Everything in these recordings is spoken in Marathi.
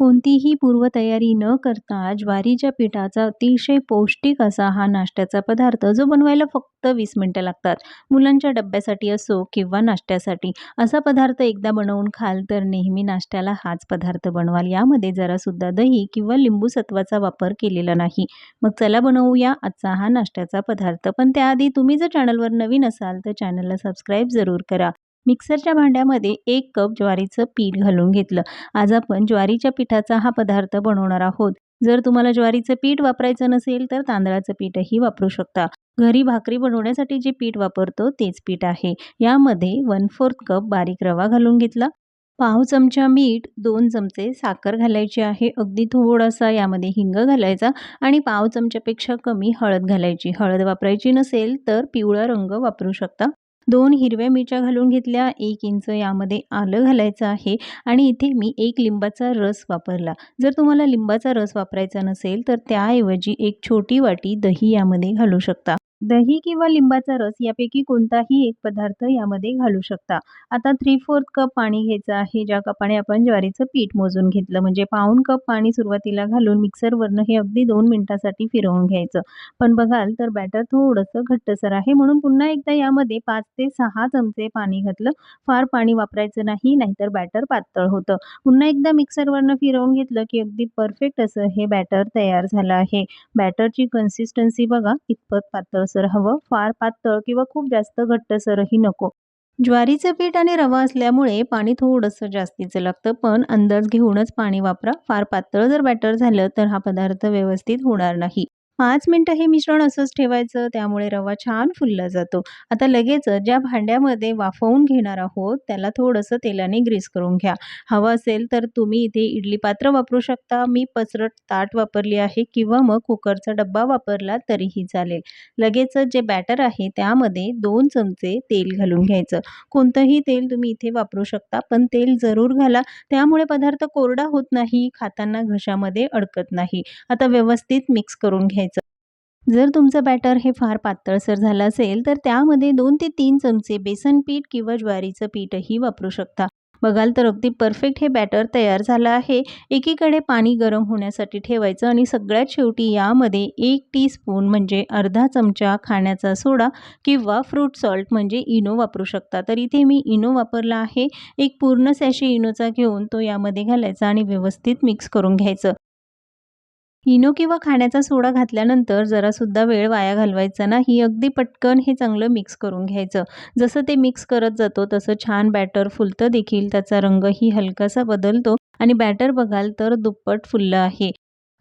कोणतीही पूर्वतयारी न करता ज्वारीच्या पिठाचा अतिशय पौष्टिक असा हा नाश्त्याचा पदार्थ जो बनवायला फक्त वीस मिनटं लागतात. मुलांच्या डब्यासाठी असो किंवा नाश्त्यासाठी असा पदार्थ एकदा बनवून खाल तर नेहमी नाश्त्याला हाच पदार्थ बनवाल. यामध्ये जरासुद्धा दही किंवा लिंबू सत्वाचा वापर केलेला नाही. मग चला बनवूया आजचा हा नाश्त्याचा पदार्थ. पण त्याआधी तुम्ही जर चॅनलवर नवीन असाल तर चॅनलला सबस्क्राईब जरूर करा. मिक्सरच्या भांड्यामध्ये एक कप ज्वारीचं पीठ घालून घेतलं. आज आपण ज्वारीच्या पिठाचा हा पदार्थ बनवणार आहोत. जर तुम्हाला ज्वारीचं पीठ वापरायचं नसेल तर तांदळाचं पीठही वापरू शकता. घरी भाकरी बनवण्यासाठी जे पीठ वापरतो तेच पीठ आहे. यामध्ये वन फोर्थ कप बारीक रवा घालून घेतला. पाव चमचा मीठ दोन चमचे साखर घालायची आहे. अगदी थोडासा यामध्ये हिंग घालायचा आणि पाव चमच्यापेक्षा कमी हळद घालायची. हळद वापरायची नसेल तर पिवळा रंग वापरू शकता. दोन हिरव्या मिरच्या घालून घेतल्या एक इंच यामध्ये आलं घालायचं आहे आणि इथे मी एक लिंबाचा रस वापरला. जर तुम्हाला लिंबाचा रस वापरायचा नसेल तर त्याऐवजी एक छोटी वाटी दही यामध्ये घालू शकता. दही किंवा लिंबाचा रस यापैकी कोणताही एक पदार्थ यामध्ये घालू शकता. आता थ्री फोर्थ कप पाणी घ्यायचं आहे ज्या कपाने आपण ज्वारीचं पीठ मोजून घेतलं. म्हणजे पाऊन कप पाणी सुरुवातीला घालून मिक्सरवरनं हे अगदी दोन मिनिटासाठी फिरवून घ्यायचं. पण बघाल तर बॅटर थोडंसं घट्टसर आहे. म्हणून पुन्हा एकदा यामध्ये पाच ते सहा चमचे पाणी घातलं. फार पाणी वापरायचं नाही नाहीतर बॅटर पातळ होतं. पुन्हा एकदा मिक्सरवरनं फिरवून घेतलं की अगदी परफेक्ट असं हे बॅटर तयार झालं आहे. बॅटरची कन्सिस्टन्सी बघा इतपत पातळ पातळसर हवं. फार पातळ किंवा खूप जास्त घट्टसरही नको. ज्वारीचं पीठ आणि रवा असल्यामुळे पाणी थोडंसं जास्तीचं लागतं पण अंदाज घेऊनच पाणी वापरा. फार पातळ जर बॅटर झालं तर हा पदार्थ व्यवस्थित होणार नाही. पाच मिनटं हे मिश्रण असंच ठेवायचं त्यामुळे रवा छान फुलला जातो. आता लगेच ज्या भांड्यामध्ये वाफवून घेणार आहोत त्याला थोडंसं तेलाने ग्रीस करून घ्या. हवं असेल तर तुम्ही इथे इडली पात्र वापरू शकता. मी पसरट ताट वापरली आहे किंवा मग कुकरचा डब्बा वापरला तरीही चालेल. लगेच जे बॅटर आहे त्यामध्ये दोन चमचे तेल घालून घ्यायचं. कोणतंही तेल तुम्ही इथे वापरू शकता पण तेल जरूर घाला. त्यामुळे पदार्थ कोरडा होत नाही खाताना घशामध्ये अडकत नाही. आता व्यवस्थित मिक्स करून घ्यायचं. जर तुमचं बॅटर हे फार पातळसर झालं असेल तर त्यामध्ये दोन ते तीन चमचे बेसन पीठ किंवा ज्वारीचं पीठही वापरू शकता. बघाल तर अगदी परफेक्ट हे बॅटर तयार झालं आहे. एकीकडे पाणी गरम होण्यासाठी ठेवायचं आणि सगळ्यात शेवटी यामध्ये एक टीस्पून म्हणजे अर्धा चमचा खाण्याचा सोडा किंवा फ्रूट सॉल्ट म्हणजे इनो वापरू शकता. तर इथे मी इनो वापरला आहे. एक पूर्ण सॅशे इनोचा घेऊन तो यामध्ये घालायचा आणि व्यवस्थित मिक्स करून घ्यायचं. इनो किंवा खाण्याचा सोडा घातल्यानंतर जरासुद्धा वेळ वाया घालवायचा नाही अगदी पटकन हे चांगलं मिक्स करून घ्यायचं. जसं ते मिक्स करत जातो तसं छान बॅटर फुलतं देखील. त्याचा रंगही हलकासा बदलतो आणि बॅटर बघाल तर दुप्पट फुललं आहे.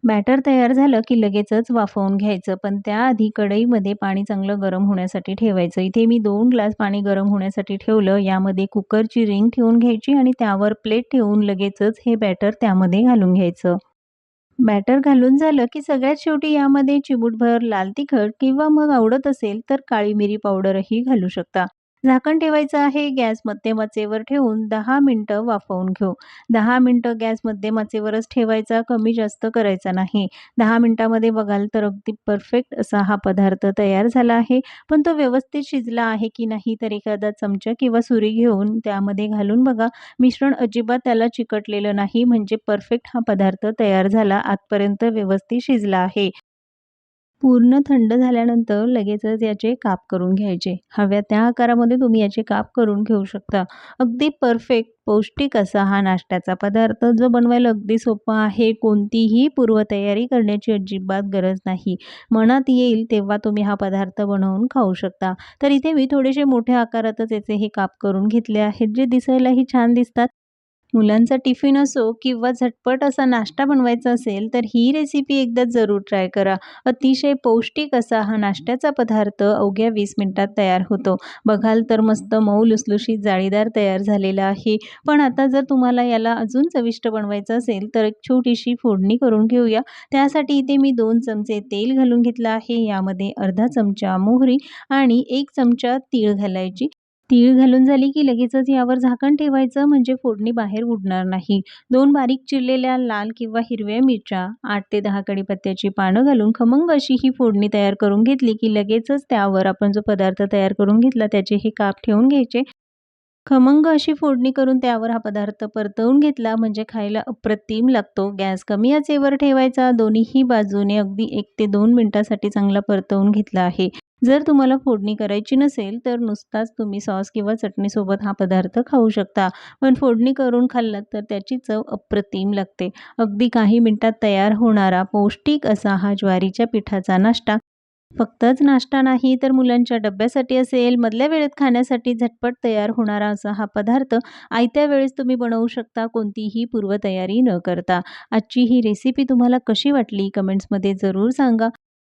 बॅटर तयार झालं की लगेचच वाफवून घ्यायचं. पण त्याआधी कढईमध्ये पाणी चांगलं गरम होण्यासाठी ठेवायचं. इथे मी दोन ग्लास पाणी गरम होण्यासाठी ठेवलं. यामध्ये कुकरची रिंग ठेवून घ्यायची आणि त्यावर प्लेट ठेवून लगेचच हे बॅटर त्यामध्ये घालून घ्यायचं. बॅटर घालून झालं की सगळ्यात शेवटी यामध्ये चिमूटभर लाल तिखट किंवा मग आवडत असेल तर काळी मिरी पावडरही घालू शकता. झाकण ठेवायचं आहे गॅस मध्यम आचेवर ठेवून दहा मिनटं वाफवून घेऊ. दहा मिनटं गॅस मध्यम आचेवरच ठेवायचा कमी जास्त करायचा नाही. दहा मिनटामध्ये बघाल तर अगदी परफेक्ट असा हा पदार्थ तयार झाला आहे. पण तो व्यवस्थित शिजला आहे की नाही तर एखादा चमचा किंवा सुरी घेऊन त्यामध्ये घालून बघा. मिश्रण अजिबात त्याला चिकटलेलं नाही म्हणजे परफेक्ट हा पदार्थ तयार झाला आतपर्यंत व्यवस्थित शिजला आहे. पूर्ण थंड झाल्यानंतर लगेचच याचे काप करून घ्यायचे. हव्या त्या आकारामध्ये तुम्ही याचे काप करून घेऊ शकता. अगदी परफेक्ट पौष्टिक असा हा नाश्त्याचा पदार्थ. जो बनवायला अगदी सोपा आहे कोणतीही पूर्वतयारी करण्याची अजिबात गरज नाही. मनात येईल तेव्हा तुम्ही हा पदार्थ बनवून खाऊ शकता. तर इथे मी थोडेसे मोठ्या आकारातच याचे हे काप करून घेतले आहेत. जे दिसायलाही छान दिसतात. मुलांचा टिफिन असो किंवा झटपट असा नाश्ता बनवायचा असेल तर ही रेसिपी एकदा जरूर ट्राय करा. अतिशय पौष्टिक असा हा नाश्त्याचा पदार्थ अवघ्या वीस मिनटात तयार होतो. बघाल तर मस्त मऊ लुसलुशीत जाळीदार तयार झालेला आहे. पण आता जर तुम्हाला याला अजून चविष्ट बनवायचं असेल तर एक छोटीशी फोडणी करून घेऊया. त्यासाठी इथे मी दोन चमचे तेल घालून घेतलं आहे. यामध्ये अर्धा चमचा मोहरी आणि एक चमचा तीळ घालायची. तीळ घालून झाली की लगेचच यावर झाकण ठेवायचं म्हणजे फोडणी बाहेर उडणार नाही. दोन बारीक चिरलेल्या लाल किंवा हिरव्या मिरच्या आठ ते दहा कडीपत्त्याची पानं घालून खमंग अशी ही फोडणी तयार करून घेतली की लगेचच त्यावर आपण जो पदार्थ तयार करून घेतला त्याचे हे काप ठेवून घ्यायचे. खमंग अशी फोडणी करून त्यावर हा पदार्थ परतवून घेतला म्हणजे खायला अप्रतिम लागतो. गॅस कमी आचेवर ठेवायचा दोन्हीही बाजूने अगदी एक ते दोन मिनटासाठी चांगला परतवून घेतला आहे. जर तुम्हाला फोडणी करायची नसेल तर नुसताच तुम्ही सॉस किंवा चटणीसोबत हा पदार्थ खाऊ शकता. पण फोडणी करून खाल्लात तर त्याची चव अप्रतिम लागते. अगदी काही मिनटात तयार होणारा पौष्टिक असा हा ज्वारीच्या पिठाचा नाश्ता. फक्तच नाश्ता नाही तर मुलांच्या डब्यासाठी असेल मधल्या वेळेत खाण्यासाठी झटपट तयार होणारा असा हा पदार्थ आयत्या वेळेस तुम्ही बनवू शकता कोणतीही पूर्वतयारी न करता. आजची ही रेसिपी तुम्हाला कशी वाटली? कमेंट्समध्ये जरूर सांगा.